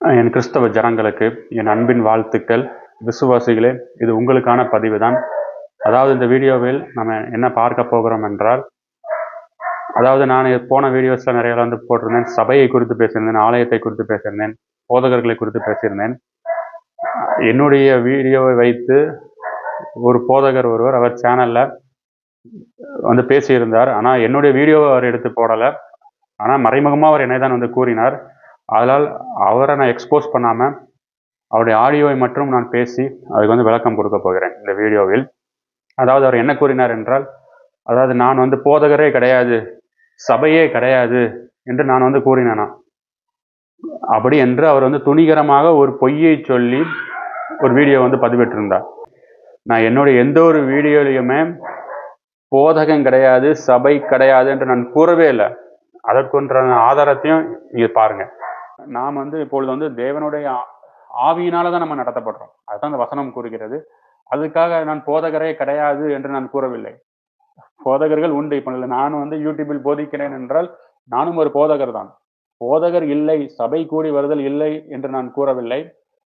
என் கிறிஸ்தவ ஜனங்களுக்கு என் அன்பின் வாழ்த்துக்கள். விசுவாசிகளே இது உங்களுக்கான பதிவு தான் அதாவது இந்த வீடியோவில் நம்ம என்ன பார்க்க போகிறோம் என்றால் அதாவது நான் போன வீடியோஸில் நிறைய வந்து போட்டிருந்தேன். சபையை குறித்து பேசியிருந்தேன் ஆலயத்தை குறித்து பேசியிருந்தேன் போதகர்களை குறித்து பேசியிருந்தேன். என்னுடைய வீடியோவை வைத்து ஒரு போதகர் ஒருவர் அவர் சேனலில் வந்து பேசியிருந்தார். ஆனால் என்னுடைய வீடியோவை அவர் எடுத்து போடலை. ஆனால் மறைமுகமாக அவர் என்னை தான் வந்து கூறினார். அதனால் அவரை நான் எக்ஸ்போஸ் பண்ணாமல் அவருடைய ஆடியோவை மட்டும் நான் பேசி அதுக்கு வந்து விளக்கம் கொடுக்க போகிறேன் இந்த வீடியோவில். அதாவது அவர் என்ன கூறினார் என்றால் அதாவது நான் வந்து போதகரே கிடையாது சபையே கிடையாது என்று நான் வந்து கூறினேனா? அப்படி என்று அவர் வந்து துணிகரமாக ஒரு பொய்யை சொல்லி ஒரு வீடியோ வந்து பதிவிட்டிருந்தார். நான் என்னுடைய எந்த ஒரு வீடியோலையுமே போதகம் கிடையாது சபை கிடையாது என்று நான் கூறவே இல்லை. அதற்குன்றான ஆதாரத்தையும் இங்கே பாருங்கள் நாம் வந்து இப்பொழுது வந்து தேவனுடைய ஆவியினால தான் நம்ம நடத்தப்படுறோம். அதுதான் அந்த வசனம் கூறுகிறது. அதுக்காக நான் போதகரே கிடையாது என்று நான் கூறவில்லை. போதகர்கள் உண்டு. இப்போ நானும் வந்து யூடியூபில் போதிக்கிறேன் என்றால் நானும் ஒரு போதகர் தான். போதகர் இல்லை சபை கூடி வருதல் இல்லை என்று நான் கூறவில்லை.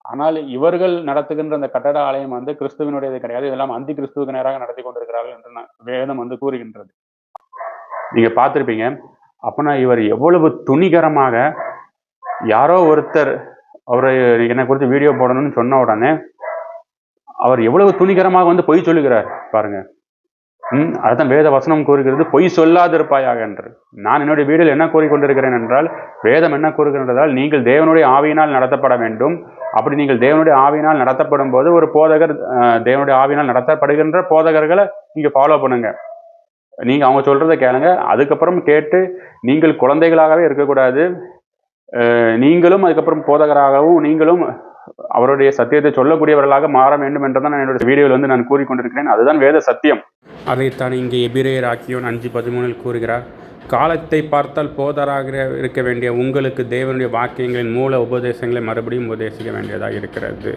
ஆனால் இவர்கள் நடத்துகின்ற அந்த கட்டட ஆலயம் வந்து கிறிஸ்துவனுடையது கிடையாது. இதெல்லாம் அந்தி கிறிஸ்துவுக்கு நேராக நடத்தி கொண்டிருக்கிறார்கள் என்று நான் வேதம் வந்து கூறுகின்றது. நீங்க பார்த்திருப்பீங்க. அப்பனா இவர் எவ்வளவு துணிகரமாக யாரோ ஒருத்தர் அவரை என்னை குறித்து வீடியோ போடணும்னு சொன்ன உடனே அவர் எவ்வளவு துணிகரமாக வந்து பொய் சொல்லுகிறார் பாருங்க. ம் அதுதான் வேத வசனம் கூறுகிறது பொய் சொல்லாதிருப்பாயாக என்று. நான் என்னுடைய வீடியோவில் என்ன கூறிக்கொண்டிருக்கிறேன் என்றால் வேதம் என்ன கூறுகின்றதால் நீங்கள் தேவனுடைய ஆவியினால் நடத்தப்பட வேண்டும். அப்படி நீங்கள் தேவனுடைய ஆவியினால் நடத்தப்படும் போது ஒரு போதகர் தேவனுடைய ஆவியினால் நடத்தப்படுகின்ற போதகர்களை நீங்கள் ஃபாலோ பண்ணுங்க. நீங்கள் அவங்க சொல்கிறத கேளுங்க. அதுக்கப்புறம் கேட்டு நீங்கள் குழந்தைகளாகவே இருக்கக்கூடாது. நீங்களும் அதுக்கப்புறம் போதகராகவும் நீங்களும் அவருடைய சத்தியத்தை சொல்லக்கூடியவர்களாக மாற வேண்டும் என்றுதான் நான் என்னுடைய வீடியோவில் வந்து நான் கூறிக்கொண்டிருக்கிறேன். அதுதான் வேத சத்தியம். அதைத்தான் இங்கே எபிரேயர் ஆக்கியோன் அஞ்சு பதிமூணில் கூறுகிறார். காலத்தை பார்த்தால் போதராக இருக்க வேண்டிய உங்களுக்கு தேவனுடைய வாக்கியங்களின் மூல உபதேசங்களை மறுபடியும் உபதேசிக்க வேண்டியதாக இருக்கிறது.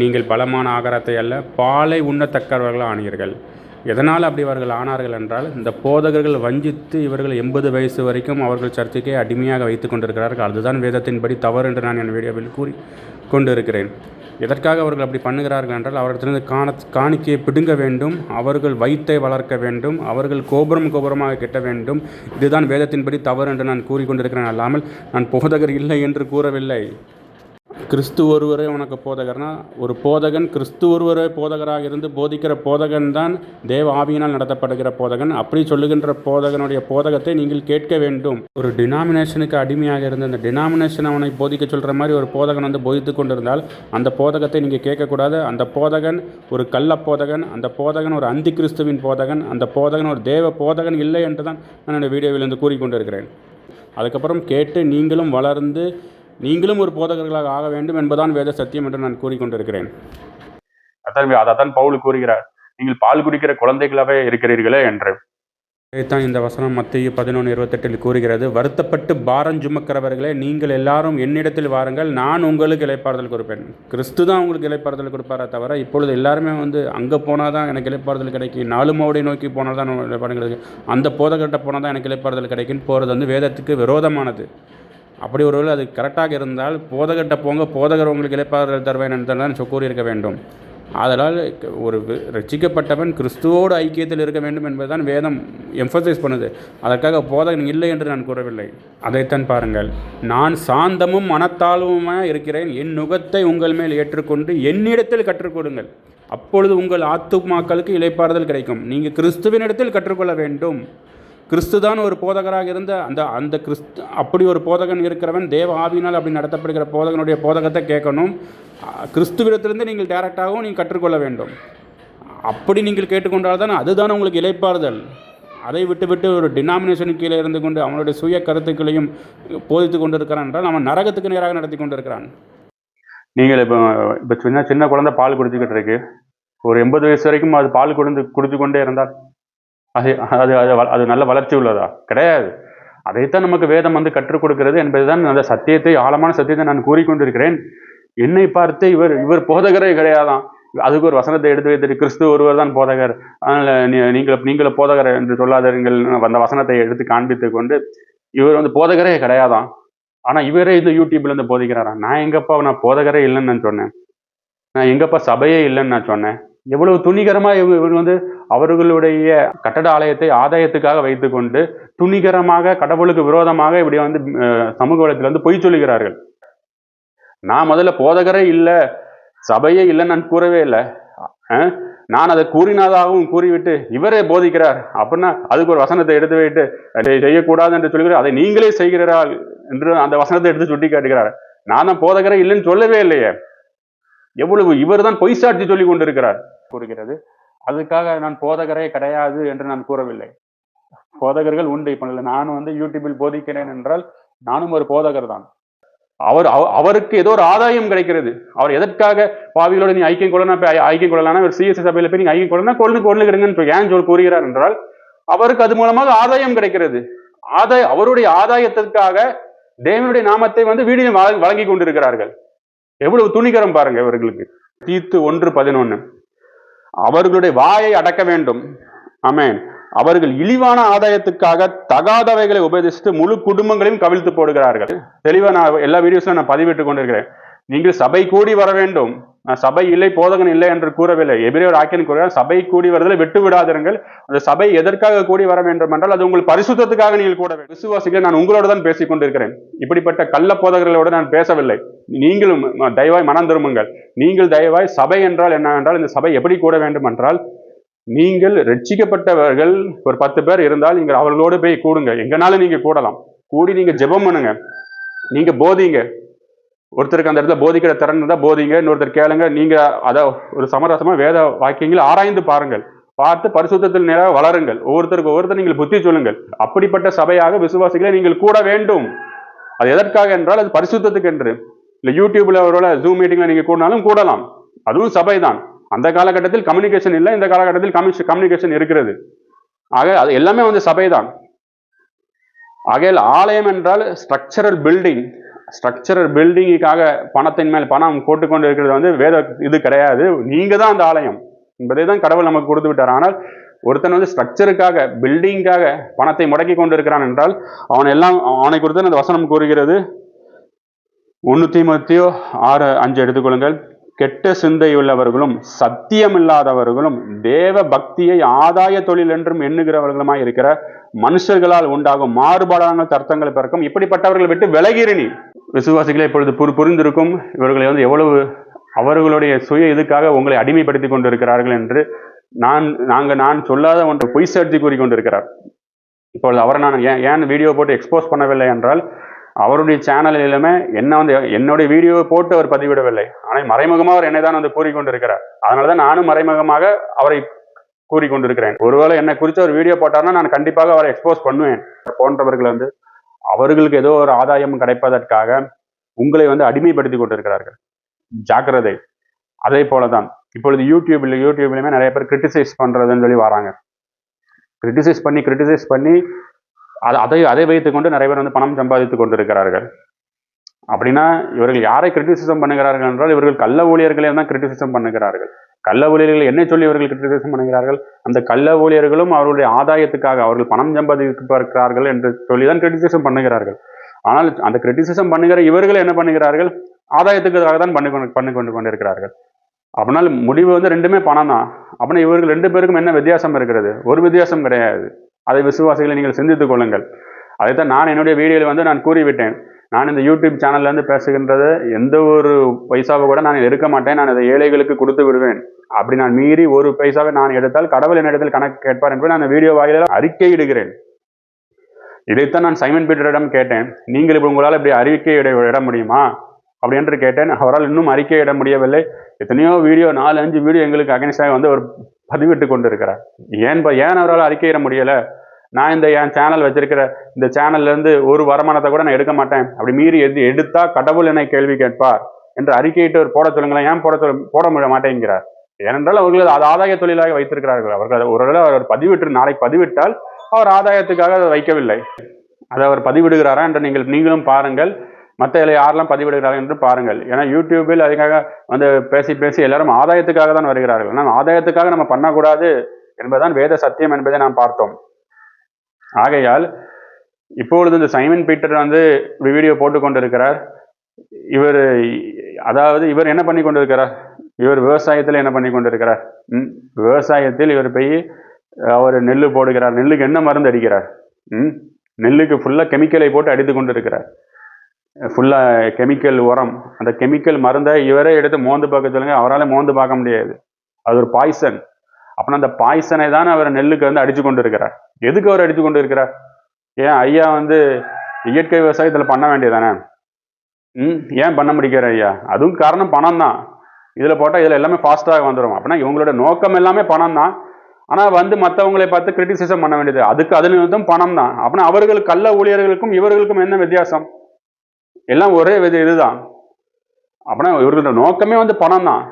நீங்கள் பலமான ஆகாரத்தை அல்ல பாலை உண்ணத்தக்கவர்களாக ஆனீர்கள் எதனால் அப்படி அவர்கள் ஆனார்கள் என்றால் இந்த போதகர்கள் வஞ்சித்து இவர்கள் எண்பது வயசு வரைக்கும் அவர்கள் சர்ச்சைக்கே அடிமையாக வைத்து கொண்டிருக்கிறார்கள். அதுதான் வேதத்தின்படி தவறு என்று நான் என் வீடியோவில் கூறி கொண்டிருக்கிறேன். எதற்காக அவர்கள் அப்படி பண்ணுகிறார்கள் என்றால் அவர்களிடத்திலிருந்து காண காணிக்கையை பிடுங்க வேண்டும் அவர்கள் வயிற்றை வளர்க்க வேண்டும் அவர்கள் கோபுரம் கோபுரமாக கெட்ட வேண்டும். இதுதான் வேதத்தின்படி தவறு என்று நான் கூறிக்கொண்டிருக்கிறேன் அல்லாமல் நான் போதகர் இல்லை என்று கூறவில்லை. கிறிஸ்து ஒருவரே உனக்கு போதகர்னா ஒரு போதகன் கிறிஸ்து ஒருவரே போதகராக இருந்து போதிக்கிற போதகன் தான் தேவ ஆவியினால் நடத்தப்படுகிற போதகன். அப்படி சொல்லுகின்ற போதகனுடைய போதகத்தை நீங்கள் கேட்க வேண்டும். ஒரு டினாமினேஷனுக்கு அடிமையாக இருந்த அந்த டினாமினேஷன் அவனை போதிக்க சொல்கிற மாதிரி ஒரு போதகன் வந்து போதித்து கொண்டிருந்தால் அந்த போதகத்தை நீங்கள் கேட்கக்கூடாது. அந்த போதகன் ஒரு கள்ள போதகன் அந்த போதகன் ஒரு அந்தி கிறிஸ்துவின் போதகன் அந்த போதகன் ஒரு தேவ போதகன் இல்லை என்று தான் நான் என்னுடைய வீடியோவிலிருந்து கூறிக்கொண்டிருக்கிறேன். அதுக்கப்புறம் கேட்டு நீங்களும் வளர்ந்து நீங்களும் ஒரு போதகர்களாக ஆக வேண்டும் என்பதுதான் வேத சத்தியம் என்று நான் கூறிக்கொண்டிருக்கிறேன். அதான் அதான் பவுல் கூறுகிறார். நீங்கள் பால் குடிக்கிற குழந்தைகளாகவே இருக்கிறீர்களே என்று. இதைத்தான் இந்த வசனம் மத்திய பதினொன்று இருபத்தெட்டில் கூறுகிறது. வருத்தப்பட்டு பாரம் சுமக்கிறவர்களே நீங்கள் எல்லாரும் என்னிடத்தில் வாருங்கள் நான் உங்களுக்கு இலைப்பாறுதல் கொடுப்பேன். கிறிஸ்து தான் உங்களுக்கு இலைப்பாறுதல் கொடுப்பாரே தவிர இப்பொழுது எல்லாருமே வந்து அங்கே போனால் தான் எனக்கு இலைப்பாறுதல் கிடைக்கும். நாலு மோடி நோக்கி போனால் தான் இலைப்பாறுதல் கிடைக்கும். அந்த போதகர்கிட்ட போனால் தான் எனக்கு இலைப்பாறுதல் கிடைக்கும் போகிறது வந்து வேதத்துக்கு விரோதமானது. அப்படி ஒருவேளை அது கரெக்டாக இருந்தால் போதகர்கிட்ட போங்க போதகர் உங்களுக்கு இழைப்பாளர்கள் தருவேன் என்று தான் சொ- கூறியிருக்க வேண்டும். ஆதலால் ஒரு ரட்சிக்கப்பட்டவன் கிறிஸ்துவோடு ஐக்கியத்தில் இருக்க வேண்டும் என்பதுதான் வேதம் எம்ஃபசைஸ் பண்ணுது. அதற்காக போதகன் இல்லை என்று நான் கூறவில்லை. அதைத்தான் பாருங்கள். நான் சாந்தமும் மனத்தாழ்வுமாக இருக்கிறேன். என் நுகத்தை உங்கள் மேல் ஏற்றுக்கொண்டு என்னிடத்தில் கற்றுக்கொடுங்கள். அப்பொழுது உங்கள் ஆத்துமாக்களுக்கு இழைப்பாறுதல் கிடைக்கும். நீங்கள் கிறிஸ்துவினிடத்தில் கற்றுக்கொள்ள வேண்டும். கிறிஸ்து தான் ஒரு போதகராக இருந்த அந்த அந்த கிறிஸ்து அப்படி ஒரு போதகன் இருக்கிறவன் தேவ ஆவியினால் அப்படி நடத்தப்படுகிற போதகனுடைய போதகத்தை கேட்கணும். கிறிஸ்துவிடத்திலிருந்து நீங்கள் டேரெக்டாகவும் நீங்கள் கற்றுக்கொள்ள வேண்டும். அப்படி நீங்கள் கேட்டுக்கொண்டால் தான் அதுதான் உங்களுக்கு இலைப்பாறுதல் அதை விட்டுவிட்டு ஒரு டினாமினேஷன் கீழே இருந்து கொண்டு அவனுடைய சுய கருத்துக்களையும் போதித்து கொண்டிருக்கிறான் என்றால் அவன் நரகத்துக்கு நேராக நடத்தி கொண்டிருக்கிறான். நீங்கள் இப்போ இப்போ சின்ன சின்ன குழந்தை பால் குடிச்சுக்கிட்டு இருக்கு. ஒரு எண்பது வயசு வரைக்கும் அது பால் குடிந்து குடித்து கொண்டே இருந்தால் அது அது அது வ- அது நல்ல வளர்ச்சி உள்ளதா? கிடையாது. அதைத்தான் நமக்கு வேதம் வந்து கற்றுக் கொடுக்கிறது என்பதுதான் அந்த சத்தியத்தை ஆழமான சத்தியத்தை நான் கூறிக்கொண்டிருக்கிறேன். என்னை பார்த்து இவர் இவர் போதகரே கிடையாதான். அதுக்கு ஒரு வசனத்தை எடுத்து வைத்து கிறிஸ்து ஒருவர் தான் போதகர். அதனால நீ- நீங்கள் நீங்களும் போதகர் என்று சொல்லாதீர்கள் அந்த வசனத்தை எடுத்து காண்பித்து கொண்டு இவர் வந்து போதகரே கிடையாதான். ஆனா இவரே இந்த யூடியூப்ல இருந்து போதிக்கிறாரா? நான் எங்கப்பா நான் போதகரே இல்லைன்னு நான் சொன்னேன். நான் எங்கப்பா சபையே இல்லைன்னு நான் சொன்னேன். எவ்வளவு துணிகரமா இவங்க வந்து அவர்களுடைய கட்டட ஆலயத்தை ஆதாயத்துக்காக வைத்துக்கொண்டு துணிகரமாக கடவுளுக்கு விரோதமாக இப்படி வந்து சமூக வளத்தில் வந்து பொய் சொல்லுகிறார்கள். நான் முதல்ல போதகரே இல்லை சபையே இல்லைன்னு நான் கூறவே இல்லை. நான் அதை கூறினதாகவும் கூறிவிட்டு இவரே போதிக்கிறார் அப்படின்னா அதுக்கு ஒரு வசனத்தை எடுத்து வைத்து அதை செய்யக்கூடாது என்று சொல்கிறார் அதை நீங்களே செய்கிறார்கள் என்று அந்த வசனத்தை எடுத்து சுட்டி காட்டுகிறார். நான் தான் போதகரே இல்லைன்னு சொல்லவே இல்லையே. எவ்வளவு இவர்தான் பொய் சாட்சி சொல்லி கொண்டிருக்கிறார். கூறுகிறது. அதுக்காக நான் போதகரே கிடையாது என்று நான் கூறவில்லை. போதகர்கள் உண்டு. இப்ப இல்லை நானும் வந்து யூடியூபில் போதிக்கிறேன் என்றால் நானும் ஒரு போதகர் தான். அவர் அவருக்கு ஏதோ ஒரு ஆதாயம் கிடைக்கிறது. அவர் எதற்காக பாவிகளோட நீ ஐக்கியம் கொள்ளனா ஐக்கியம் கொள்ளலாம் ஒரு சிஎஸ்சி சபையில போய் நீங்க ஐக்கியம் கொள்ளனா கொள்ளு கொள்ளுகிறீங்கன்னு ஏன் சொல் கூறுகிறார் என்றால் அவருக்கு அது மூலமாக ஆதாயம் கிடைக்கிறது. ஆதாய அவருடைய ஆதாயத்திற்காக தேவனுடைய நாமத்தை வந்து வீடியோ வழங்கி கொண்டிருக்கிறார்கள். எவ்வளவு துணிகரம் பாருங்க இவர்களுக்கு. தீத்து ஒன்று பதினொன்னு. அவர்களுடைய வாயை அடக்க வேண்டும். ஆமேன். அவர்கள் இழிவான ஆதாயத்துக்காக தகாதவைகளை உபதேசித்து முழு குடும்பங்களையும் கவிழ்த்து போடுகிறார்கள். தெளிவாக நான் எல்லா வீடியோஸும் நான் பதிவிட்டு கொண்டிருக்கிறேன். நீங்கள் சபை கூடி வர வேண்டும். சபை இல்லை போதகன் இல்லை என்று கூறவில்லை. எபிரேயர் ஆக்கியன் கூறுகிறார் சபை கூடி வருதலை விட்டு விடாதிருங்கள். அந்த சபை எதற்காக கூடி வர வேண்டும் என்றால் அது உங்கள் பரிசுத்தத்துக்காக நீங்கள் கூட வேண்டும். விசுவாசிகள் நான் உங்களோட தான் பேசிக் கொண்டிருக்கிறேன். இப்படிப்பட்ட கள்ள போதகர்களோடு நான் பேசவில்லை. நீங்களும் தயவாய் மனம் திரும்புங்கள். நீங்கள் தயவாய் சபை என்றால் என்ன என்றால் இந்த சபை எப்படி கூட வேண்டும் என்றால் நீங்கள் ரட்சிக்கப்பட்டவர்கள் ஒரு பத்து பேர் இருந்தால் நீங்கள் அவர்களோடு போய் கூடுங்க எங்கனாலும் நீங்க கூடலாம். கூடி நீங்க ஜெபம் பண்ணுங்க. நீங்க போதிங்க. ஒருத்தருக்கு அந்த இடத்துல போதிக்கிற திறன் இருந்தால் போதிங்க இன்னொருத்தர் கேளுங்க நீங்கள் அதை ஒரு சமரசமாக வேத வாக்கியங்களை ஆராய்ந்து பாருங்கள். பார்த்து பரிசுத்தத்தில் நேராக வளருங்கள். ஒவ்வொருத்தருக்கு ஒவ்வொருத்தர் நீங்கள் புத்தி சொல்லுங்கள். அப்படிப்பட்ட சபையாக விசுவாசிகளை நீங்கள் கூட வேண்டும். அது எதற்காக என்றால் அது பரிசுத்தத்துக்கு என்று. இல்லை யூடியூப்ல அவரோட ஜூம் மீட்டிங்ல நீங்கள் கூடனாலும் கூடலாம். அதுவும் சபை தான் அந்த காலகட்டத்தில் கம்யூனிகேஷன் இல்லை. இந்த காலகட்டத்தில் கம்யூனிகேஷன் இருக்கிறது. ஆக அது எல்லாமே வந்து சபை தான் ஆகையில் ஆலயம் என்றால் ஸ்ட்ரக்சரல் பில்டிங் ஸ்ட்ரக்சரல் பில்டிங்குக்காக பணத்தின் மேல் பணம் போட்டுக்கொண்டு இருக்கிறது வந்து வேத இது கிடையாது. நீங்கள் தான் அந்த ஆலயம். என்பதை தான் கடவுள் நமக்கு கொடுத்து விட்டார். ஆனால் ஒருத்தன் வந்து ஸ்ட்ரக்சருக்காக பில்டிங்காக பணத்தை முடக்கி கொண்டு இருக்கிறான் என்றால் அவன் எல்லாம் அவனை குறித்து அந்த வசனம் கூறுகிறது. ஒன்று தீமத்தியோ ஆறு அஞ்சு எடுத்துக்கொள்ளுங்கள். கெட்ட சிந்தையுள்ளவர்களும் சத்தியமில்லாதவர்களும் தேவ பக்தியை ஆதாய தொழில் என்றும் எண்ணுகிறவர்களுமாய் இருக்கிற மனுஷர்களால் உண்டாகும் மாறுபாடான தர்த்தங்கள் பிறக்கும். இப்படிப்பட்டவர்களை விட்டு விலகிறி விசுவாசிகளை இப்பொழுது புரி புரிந்திருக்கும் இவர்களை வந்து எவ்வளவு அவர்களுடைய சுய இதுக்காக உங்களை அடிமைப்படுத்தி கொண்டிருக்கிறார்கள் என்று நான் நாங்கள் நான் சொல்லாத ஒன்று பொய் சேர்த்து கூறி கொண்டிருக்கிறார். இப்பொழுது அவரை நான் ஏன் ஏன் வீடியோ போட்டு எக்ஸ்போஸ் பண்ணவில்லை என்றால் அவருடைய சேனலிலுமே என்ன வந்து என்னுடைய வீடியோவை போட்டு அவர் பதிவிடவில்லை. ஆனால் மறைமுகமாக அவர் என்னை தான் வந்து கூறிக்கொண்டிருக்கிறார். அதனால தான் நானும் மறைமுகமாக அவரை கூறிக்கொண்டிருக்கிறேன். ஒருவேளை என்னை குறித்து ஒரு வீடியோ போட்டார்னா நான் கண்டிப்பாக அவரை எக்ஸ்போஸ் பண்ணுவேன். போன்றவர்கள் வந்து அவர்களுக்கு ஏதோ ஒரு ஆதாயம் கிடைப்பதற்காக உங்களை வந்து அடிமைப்படுத்தி கொண்டிருக்கிறார்கள். ஜாக்கிரதை. அதே போலதான் இப்பொழுது யூடியூப்ல யூடியூப்லையுமே நிறைய பேர் கிரிட்டிசைஸ் பண்ணுறதுன்னு சொல்லி வராங்க. கிரிட்டிசைஸ் பண்ணி கிரிட்டிசைஸ் பண்ணி அதை அதை அதை வைத்துக்கொண்டு நிறைய பேர் வந்து பணம் சம்பாதித்து கொண்டிருக்கிறார்கள். அப்படின்னா இவர்கள் யாரை கிரிட்டிசிசம் பண்ணுகிறார்கள் என்றால் இவர்கள் கள்ள ஊழியர்களே தான் கிரிட்டிசிசம் பண்ணுகிறார்கள். கள்ள ஊழியர்கள் என்ன சொல்லி இவர்கள் கிரிட்டிசிசம் பண்ணுகிறார்கள்? அந்த கள்ள ஊழியர்களும் அவர்களுடைய ஆதாயத்துக்காக அவர்கள் பணம் சம்பாதிக்கிறார்கள் என்று சொல்லி தான் கிரிட்டிசிசம் பண்ணுகிறார்கள். ஆனால் அந்த கிரிட்டிசிசம் பண்ணுகிற இவர்கள் என்ன பண்ணுகிறார்கள்? ஆதாயத்துக்காக தான் பண்ணி கொண்டு பண்ணி கொண்டு கொண்டிருக்கிறார்கள். அப்படினால் முடிவு வந்து ரெண்டுமே பணம் தான் அப்படின்னா இவர்கள் ரெண்டு பேருக்கும் என்ன வித்தியாசம் இருக்கிறது? ஒரு வித்தியாசம் கிடையாது. அதை விசுவாசிகளை நீங்கள் சிந்தித்துக் கொள்ளுங்கள். அதைத்தான் நான் என்னுடைய வீடியோவில் வந்து நான் கூறிவிட்டேன். நான் இந்த யூடியூப் சேனல்லேருந்து பேசுகின்றது எந்த ஒரு பைசாவை கூட நான் எடுக்க மாட்டேன். நான் அதை ஏழைகளுக்கு கொடுத்து விடுவேன். அப்படி நான் மீறி ஒரு பைசாவை நான் எடுத்தால் கடவுள் என்னிடத்தில் கணக்கு கேட்பார் என்று நான் அந்த வீடியோ வாயிலாக அறிக்கையிடுகிறேன். இதைத்தான் நான் சைமன் பீட்டரிடம் கேட்டேன். நீங்கள் இப்போ உங்களால் இப்படி அறிக்கை இட முடியுமா? அப்படி என்று கேட்டேன். அவரால் இன்னும் அறிக்கை இட முடியவில்லை. எத்தனையோ வீடியோ நாலு அஞ்சு வீடியோ எங்களுக்கு அகனிஸ்டாக வந்து அவர் பதிவிட்டு கொண்டு இருக்கிறார் ஏன் ஏன் அவரால் அறிக்கையிட முடியல? நான் இந்த என் சேனல் வச்சிருக்கிற இந்த சேனல்ல இருந்து ஒரு வருமானத்தை கூட நான் எடுக்க மாட்டேன். அப்படி மீறி எது எடுத்தா கடவுள் என்னை கேள்வி கேட்பார் என்று அறிக்கையிட்டு அவர் போட சொல்லுங்களேன். ஏன் போட சொல்ல போட முடிய மாட்டேங்கிறார்? ஏனென்றால் அவர்கள் அது ஆதாய தொழிலாக வைத்திருக்கிறார்கள். அவர்கள் ஒரு அவர் பதிவிட்டு நாளைக்கு பதிவிட்டால் அவர் ஆதாயத்துக்காக அதை வைக்கவில்லை. அதை அவர் பதிவிடுகிறாரா என்று நீங்கள் நீங்களும் பாருங்கள். மற்ற யாரெல்லாம் பதிவிடுகிறார்கள் என்று பாருங்கள். ஏன்னா யூடியூபில் அதுக்காக வந்து பேசி பேசி எல்லாரும் ஆதாயத்துக்காக தான் வருகிறார்கள். ஆனால் ஆதாயத்துக்காக நம்ம பண்ணக்கூடாது என்பதுதான் வேத சத்தியம் என்பதை நாம் பார்த்தோம். ஆகையால் இப்பொழுது இந்த சைமன் பீட்டர் வந்து வீடியோ போட்டு கொண்டிருக்கிறார். இவர் அதாவது இவர் என்ன பண்ணி கொண்டிருக்கிறார்? இவர் விவசாயத்தில் என்ன பண்ணி கொண்டிருக்கிறார்? ம், விவசாயத்தில் இவர் போய் அவர் நெல் போடுகிறார். நெல்லுக்கு என்ன மருந்து அடிக்கிறார்? ம், நெல்லுக்கு ஃபுல்லாக கெமிக்கலை போட்டு அடித்து கொண்டு இருக்கிறார் ஃபுல்லாக கெமிக்கல் உரம். அந்த கெமிக்கல் மருந்தை இவரே எடுத்து மோந்து பார்க்க சொல்லுங்க. அவரால் மோந்து பார்க்க முடியாது. அது ஒரு பாய்சன் அப்படின்னா அந்த பாய்சனை தான் அவர் நெல்லுக்கு வந்து அடித்து கொண்டு இருக்கிறார் எதுக்கு அவர் அடித்து கொண்டு இருக்கிறார் ஏன் ஐயா வந்து இயற்கை விவசாயத்தில் பண்ண வேண்டியதானே? ம் ஏன் பண்ண முடிக்கிற ஐயா? அதுவும் காரணம் பணம் தான். இதில் போட்டால் இதில் எல்லாமே ஃபாஸ்ட்டாக வந்துடும் அப்படின்னா இவங்களோட நோக்கம் எல்லாமே பணம் தான். ஆனால் வந்து மற்றவங்களை பார்த்து கிரிட்டிசிசம் பண்ண வேண்டியது. அதுக்கு அதில் இருந்தும் பணம் தான். அப்படின்னா அவர்கள் கள்ள ஊழியர்களுக்கும் இவர்களுக்கும் என்ன வித்தியாசம்? எல்லாம் ஒரே வித இதுதான். அப்படின்னா இவர்களோட நோக்கமே வந்து பணம் தான்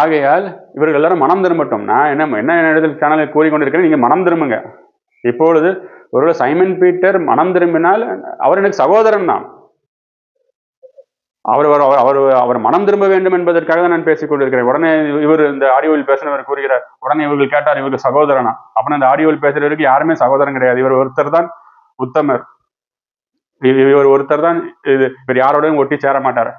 ஆகையால் இவர்கள் எல்லாரும் மனம் திரும்பட்டும். நான் என்ன என்ன இடத்துல சேனலில் கூறிக்கொண்டிருக்கிறேன் நீங்கள் மனம் திரும்புங்க. இப்பொழுது ஒருவேளை சைமன் பீட்டர் மனம் திரும்பினால் அவர் எனக்கு சகோதரன் தான். அவர் அவர் அவர் மனம் திரும்ப வேண்டும் என்பதற்காக தான் நான் பேசிக் கொண்டிருக்கிறேன். உடனே இவர் இந்த ஆடியோவில் பேசினவர் கூறுகிறார் உடனே இவர்கள் கேட்டார் இவருக்கு சகோதரனா? அப்படின்னு இந்த ஆடியோவில் பேசுறவருக்கு யாருமே சகோதரன் கிடையாது. இவர் ஒருத்தர் தான் உத்தமர். இவர் ஒருத்தர் தான் இது இவர் யாரோடையும் ஒட்டி சேர மாட்டார்.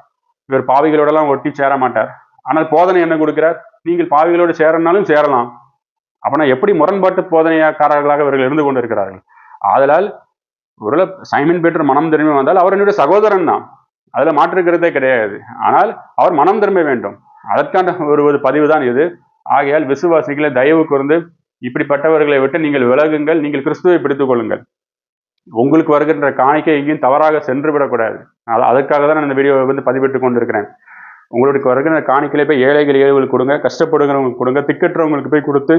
இவர் பாவிகளோடலாம் ஒட்டி சேர மாட்டார். ஆனால் போதனை என்ன கொடுக்கிறார்? நீங்கள் பாவிகளோடு சேரனாலும் சேரலாம். அப்படின்னா எப்படி முரண்பாட்டு போதனையாக்காரர்களாக இவர்கள் இருந்து கொண்டிருக்கிறார்கள்? ஆதலால் ஒருவேளை சைமன் பேட்டர் மனம் திரும்பி வந்தால் அவர் என்னுடைய சகோதரன் தான். அதுல மாற்றிருக்கிறதே கிடையாது. ஆனால் அவர் மனம் திரும்ப வேண்டும். அதற்கான ஒரு ஒரு பதிவு தான் இது. ஆகையால் விசுவாசிகளை தயவு கூர்ந்து இப்படிப்பட்டவர்களை விட்டு நீங்கள் விலகுங்கள். நீங்கள் கிறிஸ்துவை பிடித்துக் கொள்ளுங்கள். உங்களுக்கு வருகின்ற காணிக்கை எங்கேயும் தவறாக சென்று விடக்கூடாது அது அதற்காக தான் நான் இந்த வீடியோவை வந்து பதிவிட்டு கொண்டிருக்கிறேன். உங்களுக்கு வருகிற காணிக்கையில போய் ஏழைகள் ஏழைகளுக்கு கொடுங்க கஷ்டப்படுகிறவங்களுக்கு கொடுங்க திக்கற்றவங்களுக்கு போய் கொடுத்து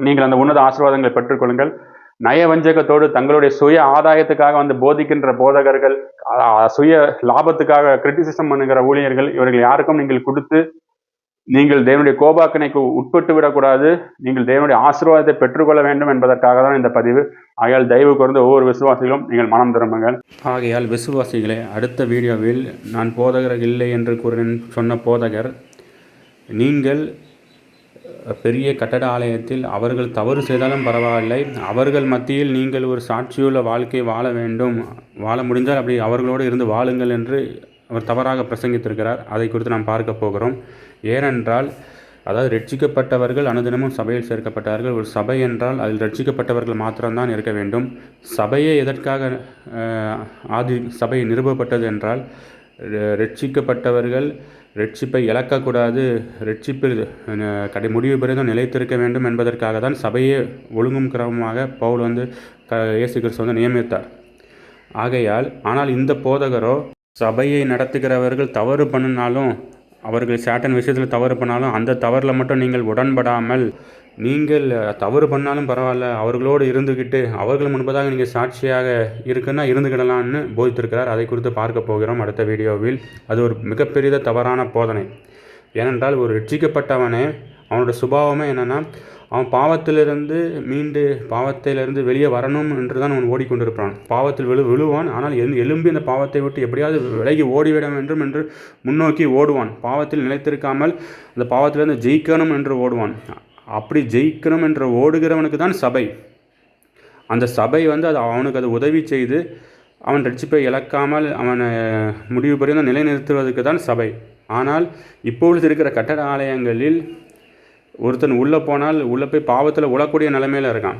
நீங்கள் அந்த உன்னத ஆசீர்வாதங்களை பெற்றுக்கொள்ளுங்கள் நயவஞ்சகத்தோடு தங்களுடைய சுய ஆதாயத்துக்காக வந்து போதிக்கின்ற போதகர்கள் சுய லாபத்துக்காக கிரிட்டிசிசம் பண்ணுகிற ஊழியர்கள் இவர்கள் யாருக்கும் நீங்கள் கொடுத்து நீங்கள் தேவனுடைய கோபாக்கனைக்கு உட்பட்டு விடக்கூடாது. நீங்கள் தேவனுடைய ஆசீர்வாதத்தை பெற்றுக்கொள்ள வேண்டும் என்பதற்காக தான் இந்த பதிவு. ஆகையால் தயவு குறைந்த ஒவ்வொரு விசுவாசிகளும் நீங்கள் மனம் திரும்புங்கள். ஆகையால் விசுவாசிகளே அடுத்த வீடியோவில் நான் போதகர் இல்லை என்று கூறினேன் சொன்ன போதகர் நீங்கள் பெரிய கட்டட ஆலயத்தில் அவர்கள் தவறு செய்தாலும் பரவாயில்லை. அவர்கள் மத்தியில் நீங்கள் ஒரு சாட்சியுள்ள வாழ்க்கை வாழ வேண்டும். வாழ முடிந்தால் அப்படி அவர்களோடு இருந்து வாழுங்கள் என்று அவர் தவறாக பிரசங்கித்திருக்கிறார். அதை குறித்து நாம் பார்க்க போகிறோம். ஏனென்றால் அதாவது ரட்சிக்கப்பட்டவர்கள் அனுதினமும் சபையில் சேர்க்கப்பட்டார்கள். ஒரு சபை என்றால் அதில் ரட்சிக்கப்பட்டவர்கள் மாத்திரம்தான் இருக்க வேண்டும். சபையே எதற்காக ஆதி சபை நிறுவப்பட்டது என்றால் ரட்சிக்கப்பட்டவர்கள் ரட்சிப்பை இழக்கக்கூடாது. ரட்சிப்பில் கடை முடிவு பெரிதும் நிலைத்திருக்க வேண்டும் என்பதற்காக தான் சபையே ஒழுங்கும் கிரமமாக பவுல் வந்து க இயேசு கிறிஸ்து வந்து நியமித்தார். ஆகையால் ஆனால் இந்த போதகரோ சபையை நடத்துகிறவர்கள் தவறு பண்ணினாலும் அவர்கள் சேட்டன் விஷயத்தில் தவறு பண்ணாலும் அந்த தவறில் மட்டும் நீங்கள் உடன்படாமல் நீங்கள் தவறு பண்ணாலும் பரவாயில்ல அவர்களோடு இருந்துக்கிட்டு அவர்கள் முன்பதாக நீங்கள் சாட்சியாக இருக்குன்னா இருந்துக்கிடலான்னு போதித்திருக்கிறார். அதை குறித்து பார்க்க போகிறோம் அடுத்த வீடியோவில். அது ஒரு மிகப்பெரிய தவறான போதனை. ஏனென்றால் ஒரு ரட்சிக்கப்பட்டவனே அவனோட சுபாவமே என்னென்னா அவன் பாவத்திலிருந்து மீண்டு பாவத்திலிருந்து வெளியே வரணும் என்று தான் அவன் ஓடிக்கொண்டிருப்பான். பாவத்தில் விழு விழுவான். ஆனால் எழு எழும்பி அந்த பாவத்தை விட்டு எப்படியாவது விலகி ஓடிவிட வேண்டும் என்று முன்னோக்கி ஓடுவான். பாவத்தில் நிலைத்திருக்காமல் அந்த பாவத்திலிருந்து ஜெயிக்கணும் என்று ஓடுவான். அப்படி ஜெயிக்கணும் என்று ஓடுகிறவனுக்கு தான் சபை. அந்த சபை வந்து அது அவனுக்கு அது உதவி செய்து அவன் ரட்சிப்பை இழக்காமல் அவனை முடிவு பெரிய நிலைநிறுத்துவதற்கு தான் சபை. ஆனால் இப்பொழுது இருக்கிற கட்டட ஆலயங்களில் ஒருத்தன் உள்ளே போனால் உள்ளே போய் பாவத்தில் உழக்கூடிய நிலைமையில் இருக்கான்.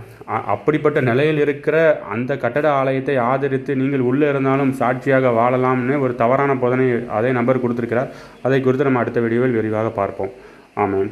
அப்படிப்பட்ட நிலையில் இருக்கிற அந்த கட்டட ஆலயத்தை ஆதரித்து நீங்கள் உள்ளே இருந்தாலும் சாட்சியாக வாழலாம்னு ஒரு தவறான போதனை அதே நபர் கொடுத்துருக்கிறார். அதை குறித்து நம்ம அடுத்த வீடியோவில் விரிவாக பார்ப்போம். ஆமாம்